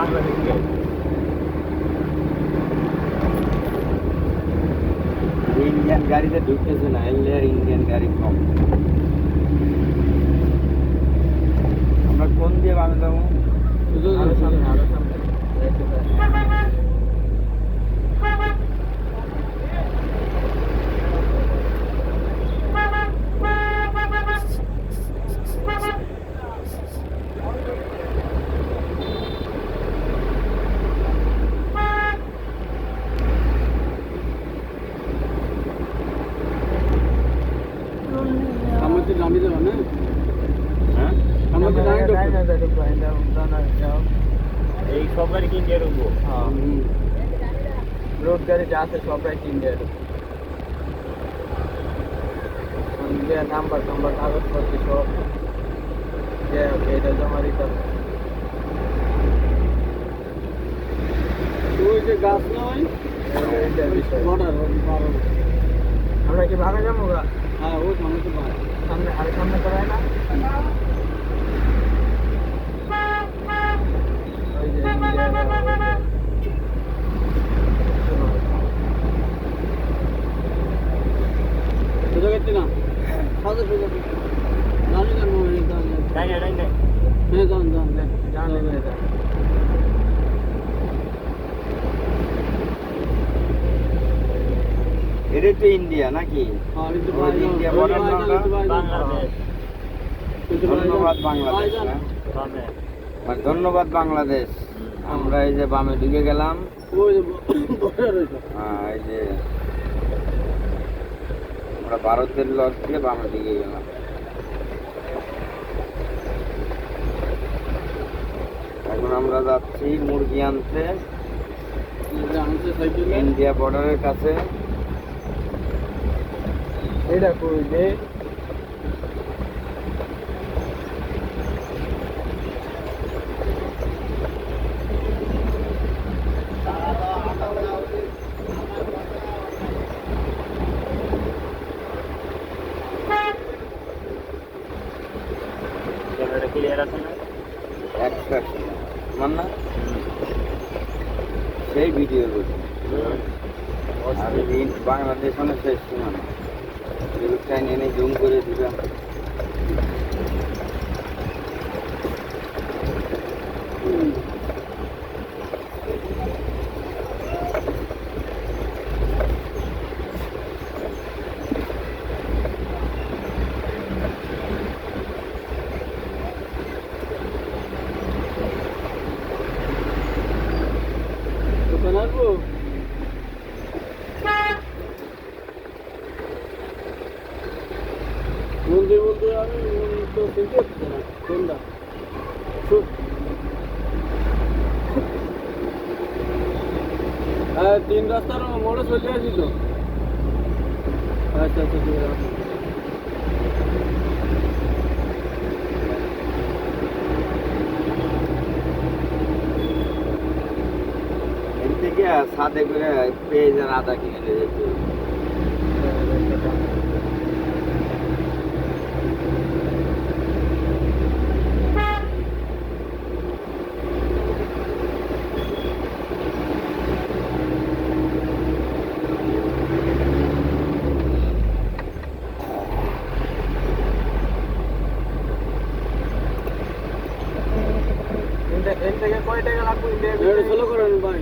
বাংলাদেশকে ইন্ডিয়ান গাড়িতে ঢুকতেছে না এলে ইন্ডিয়ান গাড়ি কম। আমরা কোন দিয়ে বাংলা যাব শুধু সামনে আরও সামনে। আমাকে নামি দেবো Time আছে, একটু পাই, যাও, যাও না, যাও। এই সব গাড়ি কি ইন্ডিয়া ঢুকবো হ্যাঁ। রোড গাড়িতে আছে সবাই ইন্ডিয়ার ইন্ডিয়ার নাম্বার টাম্বার কাগজপত্র সব যে এটা জমা দিতে হবে। ওই যে গাছ নয় এটা ইন্ডিয়ার বিষয় বর্ডার আমরা কি ভাগে যাব গা? হ্যাঁ ও সামনে তো পায় সামনে আরে সামনে করায় না এটা তো ইন্ডিয়া নাকি? হ্যাঁ কিন্তু ওই যে ইন্ডিয়া border ধন্যবাদ বাংলাদেশ না? মানে ধন্যবাদ বাংলাদেশ। আমরা এই যে বামে ঢুকে গেলাম। হ্যাঁ, এই যে আমরা ভারতের লজ দিয়ে বাংলাদেশে ঢুকে গেলাম। এখন আমরা যাচ্ছি মুরগি আনতে। ইন্ডিয়া বর্ডারের কাছে। এটা কই দে একশো একশো আমার না সেই ভিডিও করছি বাংলাদেশ মানে শেষ সীমানা। এনে জুম করে দিলাম দোকান আসব বলতে আমি তো চিনতে পারছি না কোনটা হ্যাঁ তিন রাস্তার মোড়ে চলে আসি তো আচ্ছা আচ্ছা ঠিক আছে থেকে করে পেঁয়াজ আর আদা কিনে নিয়ে যেতে। এর থেকে কয় টাকা লাগবে? ষোলো করেন ভাই।